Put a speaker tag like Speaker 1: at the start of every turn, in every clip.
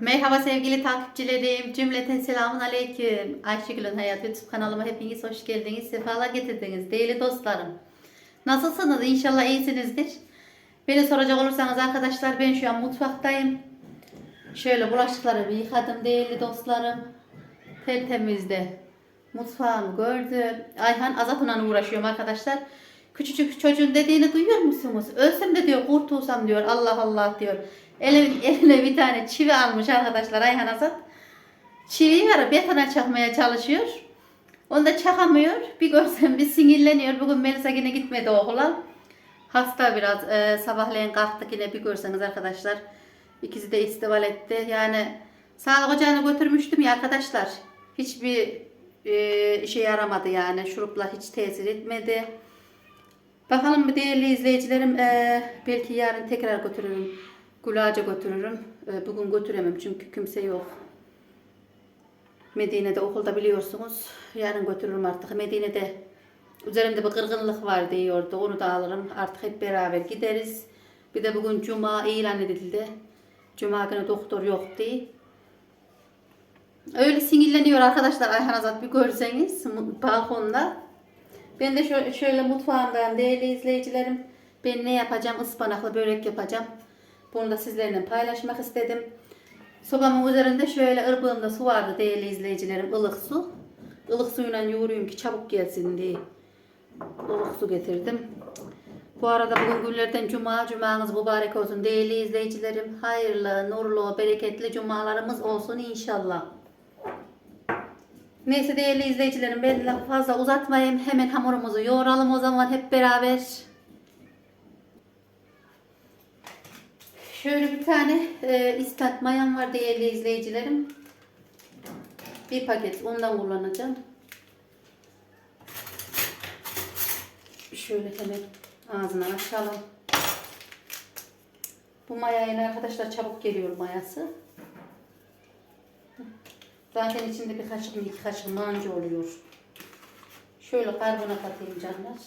Speaker 1: Merhaba sevgili takipçilerim. Cümleten selamun aleyküm. Ayşegül'ün Hayat YouTube kanalıma hepiniz hoş geldiniz. Sefalar getirdiniz. Değerli dostlarım. Nasılsınız? İnşallah iyisinizdir. Beni soracak olursanız arkadaşlar ben şu an mutfaktayım. Şöyle bulaşıkları bir yıkadım değerli dostlarım. Tertemizde mutfağımı gördüm. Ayhan Azat'la uğraşıyorum arkadaşlar. Küçücük çocuğun dediğini duyuyor musunuz? Ölsem de diyor kurtulsam diyor. Allah Allah diyor. Eline, eline bir tane çivi almış arkadaşlar Ayhan Azat. Çiviyi var betona çakmaya çalışıyor. Onu da çakamıyor. Bir görsem bir sinirleniyor. Bugün Melisa yine gitmedi okula. Hasta biraz. Ee, sabahleyin kalktık yine bir görseniz arkadaşlar. İkisi de istival etti. Yani sağlık ocağına götürmüştüm ya arkadaşlar. Hiçbir e, işe yaramadı yani. Şuruplar hiç tesir etmedi. Bakalım değerli izleyicilerim. e, belki yarın tekrar götürürüm. Gulaca götürürüm. E, bugün götüremem çünkü kimse yok. Medine'de okulda biliyorsunuz. Yarın götürürüm artık. Medine'de üzerimde bir kırgınlık var diyordu. Onu da alırım. Artık hep beraber gideriz. Bir de bugün cuma ilan edildi. Cuma günü doktor yok diye. Öyle sinirleniyor arkadaşlar Ayhan Azat bir görseniz balkonda. Ben de şöyle, şöyle mutfağımdan değerli izleyicilerim. Ben ne yapacağım? Ispanaklı börek yapacağım. Bunu da sizlerle paylaşmak istedim. Sobamın üzerinde şöyle ırbığımda su vardı değerli izleyicilerim. ılık su. Ilık suyla yoğuruyum ki çabuk gelsin diye. Ilık su getirdim. Bu arada bugün günlerden cuma, cumanız mübarek olsun değerli izleyicilerim. Hayırlı, nurlu, bereketli cumalarımız olsun inşallah. Neyse değerli izleyicilerim ben fazla uzatmayayım. Hemen hamurumuzu yoğuralım o zaman hep beraber. Şöyle bir tane e, istat mayam var değerli izleyicilerim. Bir paket ondan kullanacağım. Şöyle hemen ağzına açalım. Bu mayayla arkadaşlar çabuk geliyor mayası. Zaten içinde bir kaşık mı iki kaşık manca oluyor. Şöyle karbonat atayım canlar.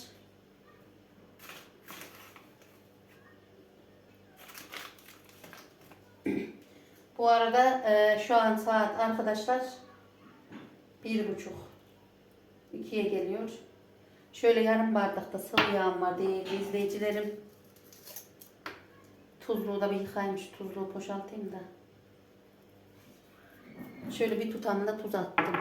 Speaker 1: Bu arada e, şu an saat arkadaşlar bir buçuk ikiye geliyor. Şöyle yarım bardakta sıvı yağım var değerli izleyicilerim. Tuzluğu da bir yıkayayım şu tuzluğu boşaltayım da. Şöyle bir tutamda tuz attım.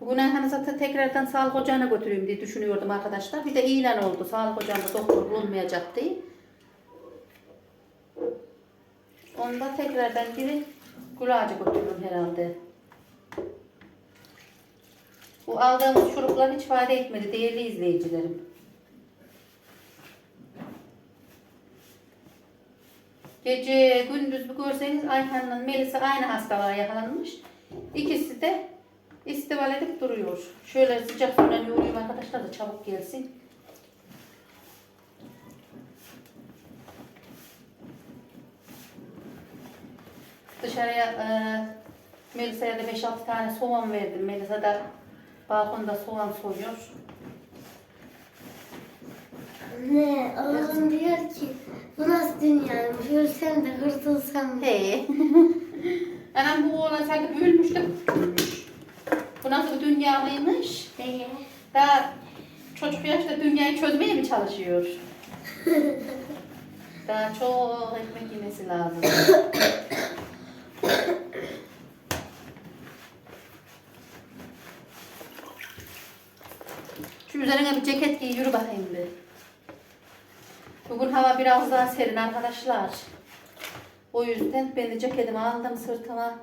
Speaker 1: Bugün Ayhan'ı zaten tekrardan sağlık ocağına götüreyim diye düşünüyordum arkadaşlar. Bir de ilan oldu. Sağlık ocağında doktor bulunmayacak diye. Onda tekrardan biri gulacı götürürüm herhalde. Bu aldığımız şuruplar hiç fayda etmedi değerli izleyicilerim. Gece gündüz bir görseniz Ayhan'la Melisa aynı hastalığa yakalanmış. İkisi de istival edip duruyor. Şöyle sıcak suyla yoğurayım arkadaşlar da çabuk gelsin. Dışarıya e, Melisa'ya da 5-6 tane soğan verdim. Melisa da balkonda soğan soyuyor.
Speaker 2: Ne? Oğlum diyor ki bu nasıl dünyaymış? Ölsem de kurtulsam.
Speaker 1: He. Anam bu oğlan sanki büyümüş de. Bu nasıl bir dünya mıymış?
Speaker 2: Diye.
Speaker 1: Daha çocuk yaşta dünyayı çözmeye mi çalışıyor? Daha çok ekmek yemesi lazım. Şu üzerine bir ceket giy yürü bakayım bir. Bugün hava biraz daha serin arkadaşlar. O yüzden ben de ceketimi aldım sırtıma.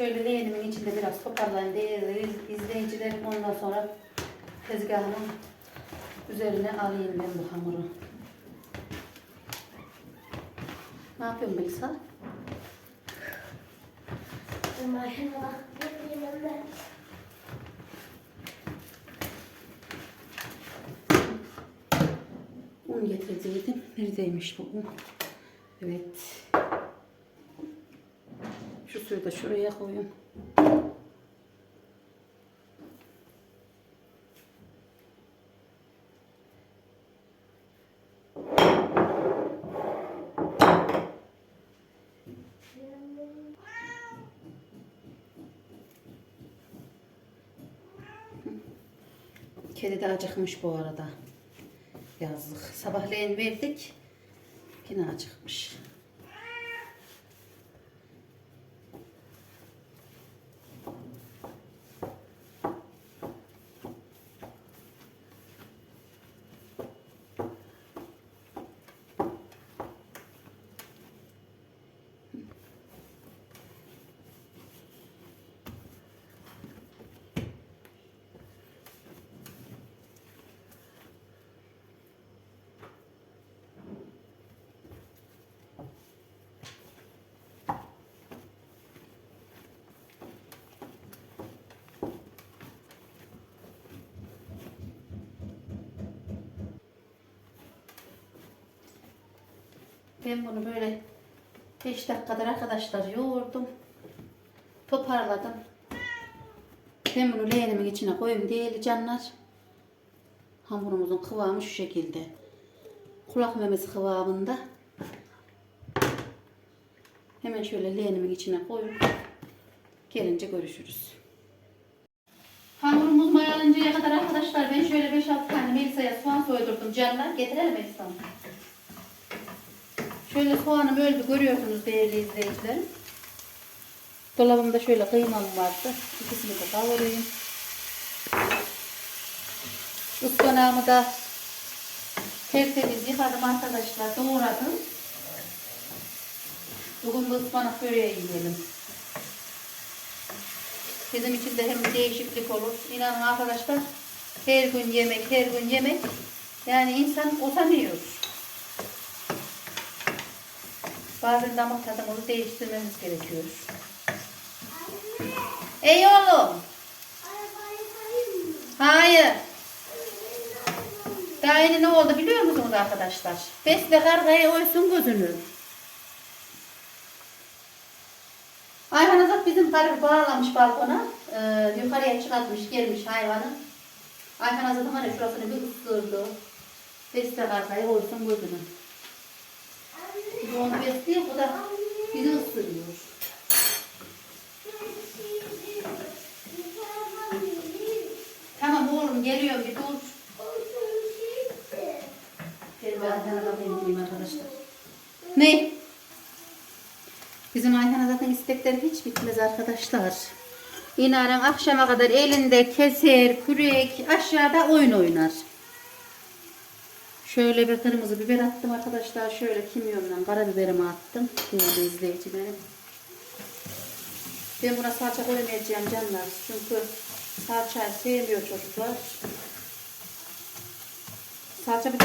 Speaker 1: Şöyle leğenimin içinde biraz toparlayın değerli izleyicilerim. Ondan sonra tezgahımın üzerine alayım ben bu hamuru. Ne yapıyorsun
Speaker 2: ben.
Speaker 1: Un getirdiydim. Neredeymiş bu un? Evet suyu da şuraya koyun. Kedi de acıkmış bu arada. Yazık. Sabahleyin verdik. Yine acıkmış. Ben bunu böyle 5 dakikadır arkadaşlar yoğurdum. Toparladım. Ben bunu leğenimin içine koyayım değerli canlar. Hamurumuzun kıvamı şu şekilde. Kulak memesi kıvamında. Hemen şöyle leğenimin içine koyup gelince görüşürüz. Hamurumuz mayalanıncaya kadar arkadaşlar ben şöyle 5-6 tane Melisa'ya soğan soydurdum canlar. Getirelim Melisa'mı. Şöyle soğanım öldü görüyorsunuz değerli izleyicilerim. Dolabımda şöyle kıymam vardı. İkisini de kavurayım. Ispanağımı da tertemiz yıkadım arkadaşlar. Doğradım. Bugün bu ıspanak böreği yiyelim. Bizim için de hem değişiklik olur. İnanın arkadaşlar her gün yemek, her gün yemek. Yani insan utanıyor. Bazen damak tadımızı değiştirmemiz gerekiyor. Ey oğlum. Hayır. Daha yeni ne oldu biliyor musunuz arkadaşlar? Besle kargaya oysun gözünü. Ayhan Azat bizim karı bağlamış balkona. Ee, yukarıya çıkartmış gelmiş hayvanı. Ayhan Azat'ın hani şurasını bir ıstırdı. Besle kargaya oysun gözünü. Biz onu besliyor, o da bizi ısırıyor. Tamam oğlum geliyorum bir dur. Gel Ayhan'a bakayım diyeyim arkadaşlar. Ne? Bizim Ayhan'a zaten istekleri hiç bitmez arkadaşlar. İnanın akşama kadar elinde keser, kürek, aşağıda oyun oynar. Şöyle bir kırmızı biber attım arkadaşlar. Şöyle kimyonla karabiberimi attım. Değerli izleyicilerim. Ben buna salça koymayacağım canlar. Çünkü salçayı sevmiyor çocuklar. Salça bir de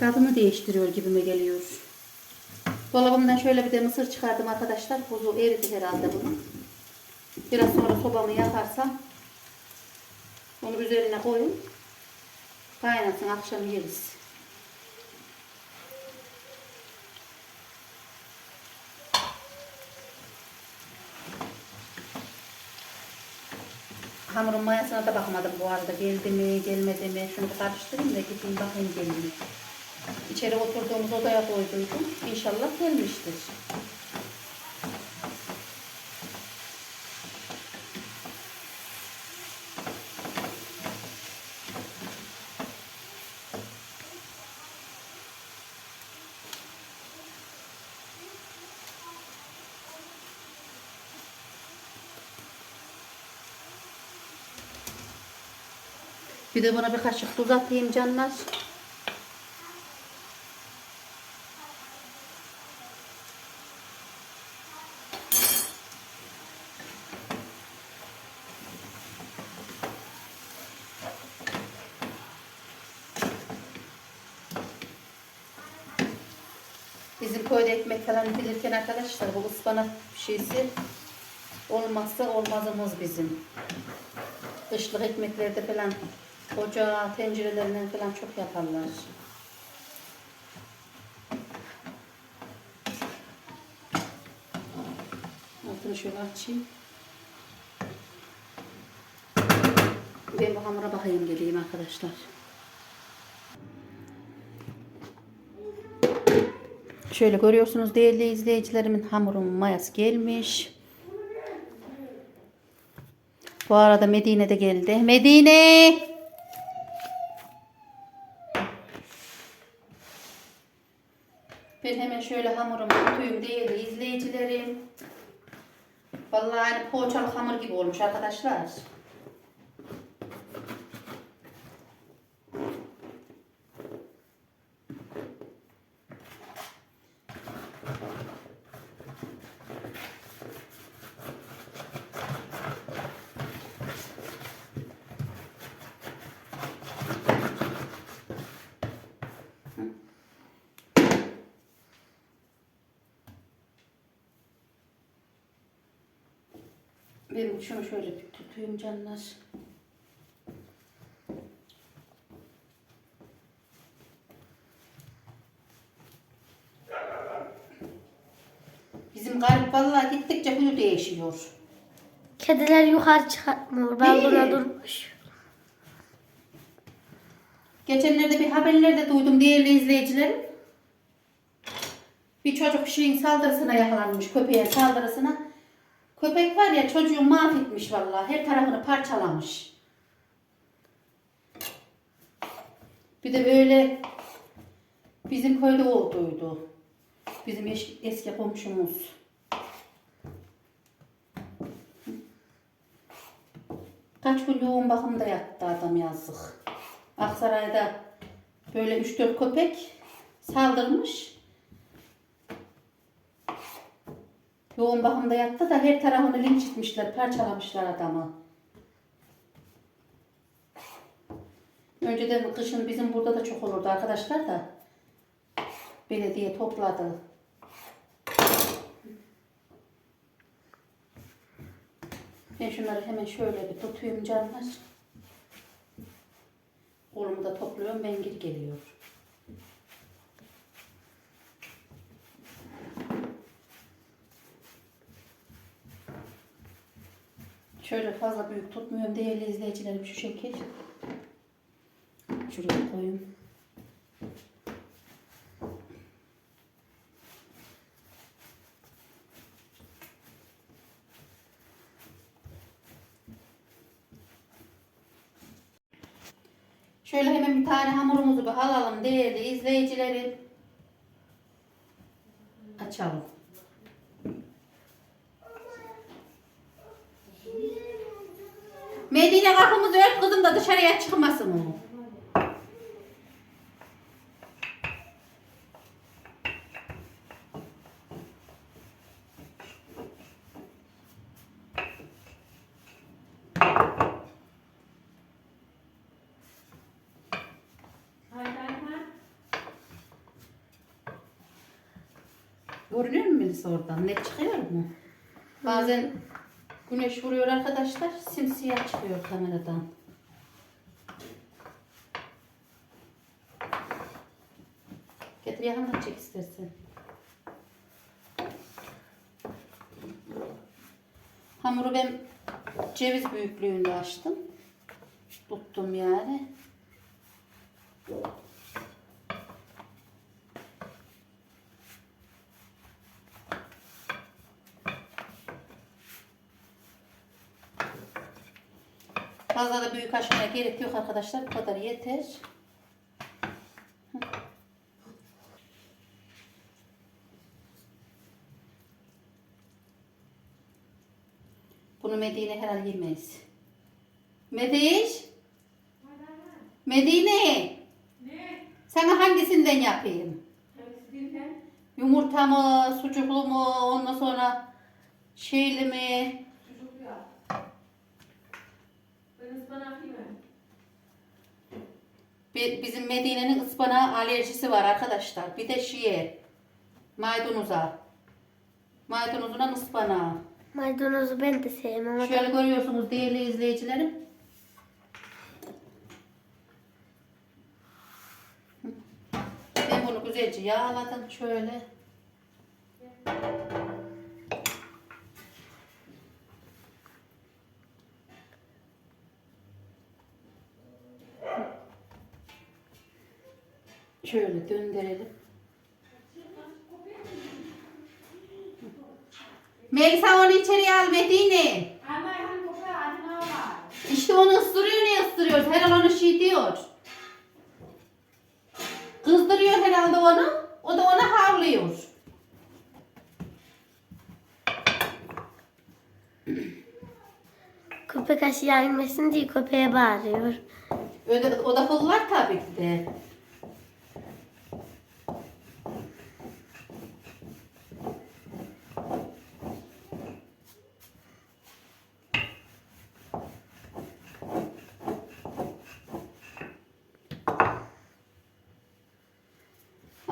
Speaker 1: tadını değiştiriyor gibime geliyor. Dolabımdan şöyle bir de mısır çıkardım arkadaşlar. Buzu eridi herhalde bunu. Biraz sonra sobamı yakarsam onu üzerine koyun. Kaynasın akşam yeriz. Hamurun mayasına da bakmadım bu arada. Geldi mi, gelmedi mi? Şunu karıştırayım da gideyim bakayım geldi mi? İçeri oturduğumuz odaya koyduydum. İnşallah gelmiştir. Bir de buna bir kaşık tuz atayım canlar. Bizim köyde ekmek falan edilirken arkadaşlar bu ıspanak şeysi olmazsa olmazımız bizim. Kışlık ekmeklerde falan ocağı tencerelerinden falan çok yaparlar. Altını şöyle açayım. Ben bu hamura bakayım geleyim arkadaşlar. Şöyle görüyorsunuz değerli izleyicilerimin hamurumun mayası gelmiş. Bu arada Medine de geldi. Medine! Ben şöyle hamurumu tutuyum değerli izleyicilerim. Vallahi hani poğaçalı hamur gibi olmuş arkadaşlar. Ben şunu şöyle bir tutayım canlar. Bizim garip vallahi gittikçe huyu değişiyor.
Speaker 2: Kediler yukarı çıkartmıyor. Ben buna durmuş.
Speaker 1: Geçenlerde bir haberlerde duydum değerli izleyicilerim. Bir çocuk şeyin saldırısına yakalanmış, köpeğe saldırısına. Köpek var ya çocuğu mahvetmiş vallahi, her tarafını parçalamış. Bir de böyle bizim köyde olduydu. Bizim eş- eski komşumuz. Kaç gün yoğun bakımda yattı adam yazık. Aksaray'da böyle 3-4 köpek saldırmış. Yoğun bakımda yattı da her tarafını linç etmişler, parçalamışlar adamı. Önceden kışın bizim burada da çok olurdu arkadaşlar da. Belediye topladı. Ben şunları hemen şöyle bir tutayım canlar. Kolumu da topluyorum, ben geri geliyor. Şöyle fazla büyük tutmuyorum değerli izleyicilerim şu şekil. Şuraya koyayım. Şöyle hemen bir tane hamurumuzu bir alalım değerli izleyicilerim. Açalım. Medine kapımızı ört kızım da dışarıya çıkmasın o. Görünüyor mu birisi oradan? Net çıkıyor mu? Bazen güneş vuruyor arkadaşlar. Simsiyah çıkıyor kameradan. Getir yakından çek istersen. Hamuru ben ceviz büyüklüğünde açtım. Tuttum yani. Açmaya gerek yok arkadaşlar. Bu kadar yeter. Bunu Medine herhalde yemeyiz. Mediş? Medine? Sana hangisinden yapayım? Yumurta mı, sucuklu mu, ondan sonra şeyli mi? Bizim Medine'nin ıspanağa alerjisi var arkadaşlar. Bir de şeye, maydanoza. Maydanozuna ıspanağa.
Speaker 2: Maydanozu ben de sevmem
Speaker 1: Şöyle görüyorsunuz değerli izleyicilerim. Ben bunu güzelce yağladım şöyle. Şöyle döndürelim. Melisa onu içeriye al Medine. İşte onu ısırıyor ne ısırıyor? Herhal onu şey diyor. Kızdırıyor herhalde onu. O da ona havlıyor.
Speaker 2: Köpek aşağı inmesin diye köpeğe bağırıyor.
Speaker 1: Öyle, o da kullar tabii ki de.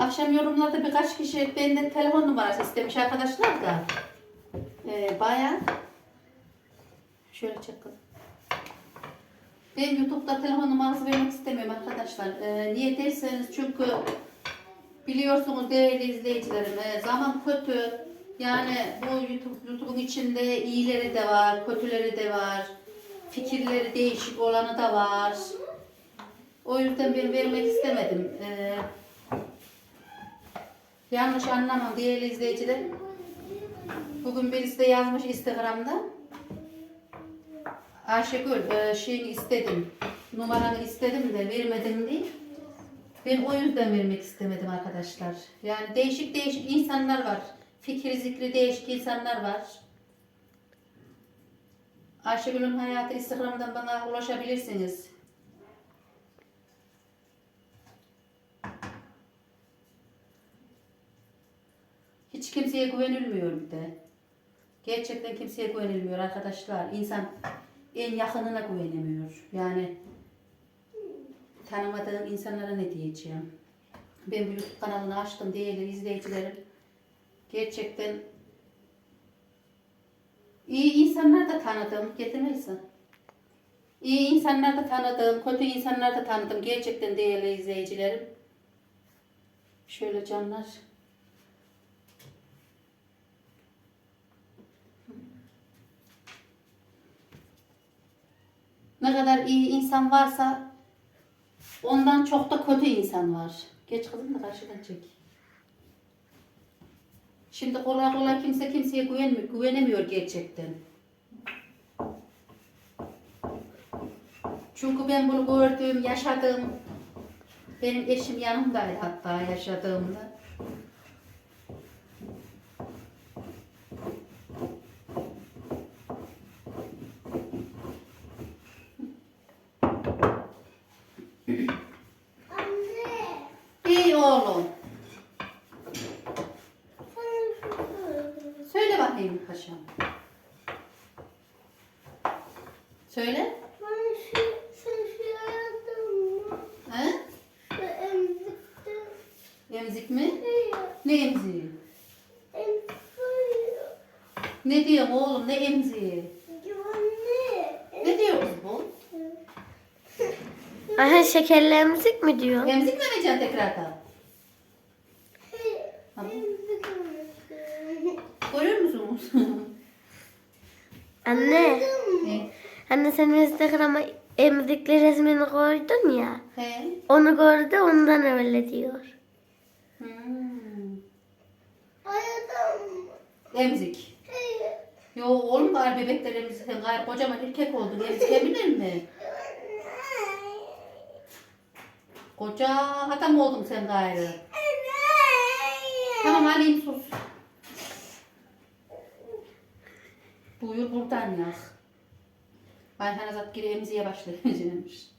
Speaker 1: Akşam yorumlarda birkaç kişi benden telefon numarası istemiş arkadaşlar da. Ee, bayağı. Şöyle kızım. Ben YouTube'da telefon numarası vermek istemiyorum arkadaşlar. Ee, niye derseniz çünkü biliyorsunuz değerli izleyicilerim e, zaman kötü. Yani bu YouTube, YouTube'un içinde iyileri de var, kötüleri de var. Fikirleri değişik olanı da var. O yüzden ben vermek istemedim. Ee, yanlış anlamam değerli izleyicilerim. Bugün birisi de yazmış Instagram'da. Ayşegül e, şeyini istedim. Numaranı istedim de vermedim diye. Ben o yüzden vermek istemedim arkadaşlar. Yani değişik değişik insanlar var. Fikri zikri değişik insanlar var. Ayşegül'ün hayatı Instagram'dan bana ulaşabilirsiniz. Hiç kimseye güvenilmiyor bir de. Gerçekten kimseye güvenilmiyor arkadaşlar. İnsan en yakınına güvenemiyor. Yani tanımadığım insanlara ne diyeceğim? Ben bu YouTube kanalını açtım değerli izleyicilerim. Gerçekten iyi insanlar da tanıdım. Getirmezsin. İyi insanlar da tanıdım, kötü insanlar da tanıdım. Gerçekten değerli izleyicilerim. Şöyle canlar. Ne kadar iyi insan varsa ondan çok da kötü insan var. Geç kızım da karşıdan çek. Şimdi kolay kolay kimse kimseye güvenmiyor, güvenemiyor gerçekten. Çünkü ben bunu gördüm, yaşadım. Benim eşim yanımdaydı hatta yaşadığımda.
Speaker 2: Anne.
Speaker 1: İyi oğlum.
Speaker 2: Sen şu
Speaker 1: Söyle bakayım paşam. Söyle.
Speaker 2: Bana şu, sen şu yaradın mı?
Speaker 1: He?
Speaker 2: Şu emzikte.
Speaker 1: Emzik mi?
Speaker 2: Hayır.
Speaker 1: Ne emziği?
Speaker 2: Emzik.
Speaker 1: Ne diyorum oğlum ne emziği? Ne diyoruz bu?
Speaker 2: Aha şekerli emzik mi diyor?
Speaker 1: Emzik mi vereceksin tekrardan? Görüyor musunuz?
Speaker 2: Anne.
Speaker 1: ne?
Speaker 2: Anne sen Instagram'a emzikli resmini koydun ya.
Speaker 1: He?
Speaker 2: Onu gördü ondan öyle diyor.
Speaker 1: Hmm. Emzik. Yo oğlum var bebekler emzik. Sen gayrı kocaman erkek oldun. Emzik eminir mi? Koca adam oldun sen gayrı. Tamam alayım sus. Buyur buradan yak. Ayhan Azat geri emziğe başlayacakmış.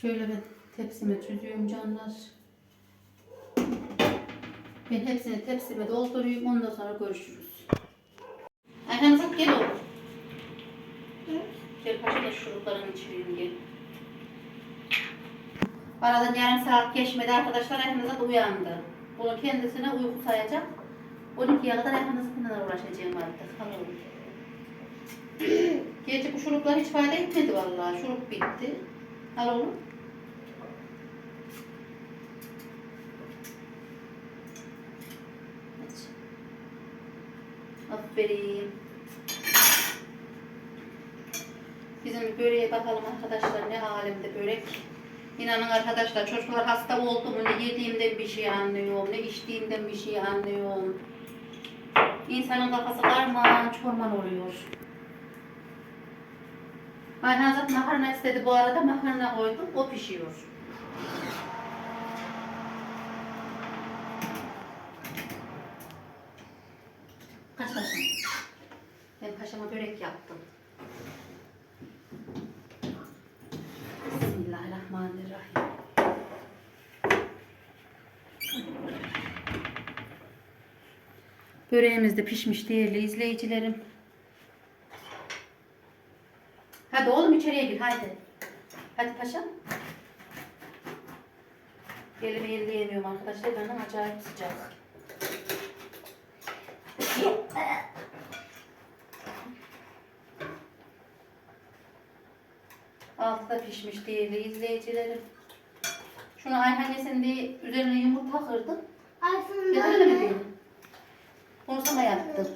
Speaker 1: Şöyle ben tepsime çözüyorum canlar. Ben hepsini tepsime dolduruyorum. Ondan sonra görüşürüz. Ayhan Azat gel oğlum. Gel paşa da şuruplarını içireyim gel. Aradan yarım saat geçmedi arkadaşlar Ayhan Azat uyandı. Bunu kendisine uyku sayacak. 12'ye kadar Ayhan Azat'la uğraşacağım artık. Oğlum. Gerçi bu şuruplar hiç fayda etmedi vallahi. Şurup bitti. Al oğlum. Aferin. Bizim böreğe bakalım arkadaşlar ne alemde börek. İnanın arkadaşlar çocuklar hasta oldu mu ne yediğimden bir şey anlıyorum, ne içtiğimden bir şey anlıyorum. İnsanın kafası karman çorman oluyor. Ayhan zaten makarna istedi bu arada makarna koydum o pişiyor. Kaç paşam? Ben paşama börek yaptım. Bismillahirrahmanirrahim. Böreğimiz de pişmiş değerli izleyicilerim. Hadi oğlum içeriye gir hadi. Hadi paşam. Elimi elleyemiyorum arkadaşlar. Benim acayip sıcak. Altı da pişmiş değerli izleyicilerim. Şunu Ayhan yesin diye üzerine yumurta kırdım.
Speaker 2: Aslında
Speaker 1: öyle mi diyeyim? Bunu sana yaptım.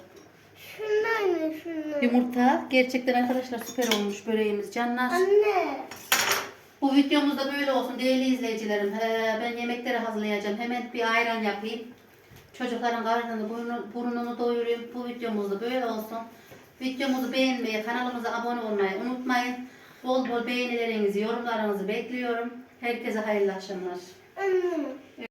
Speaker 2: Şunlar ne şunlar?
Speaker 1: Yumurta gerçekten arkadaşlar süper olmuş böreğimiz canlar.
Speaker 2: Anne.
Speaker 1: Bu videomuz da böyle olsun değerli izleyicilerim. He, ben yemekleri hazırlayacağım. Hemen bir ayran yapayım. Çocukların karnını, burnunu, burnunu doyurayım. Bu videomuz da böyle olsun. Videomuzu beğenmeyi, kanalımıza abone olmayı unutmayın. Bol bol beğenilerinizi, yorumlarınızı bekliyorum. Herkese hayırlı akşamlar.
Speaker 2: Anne.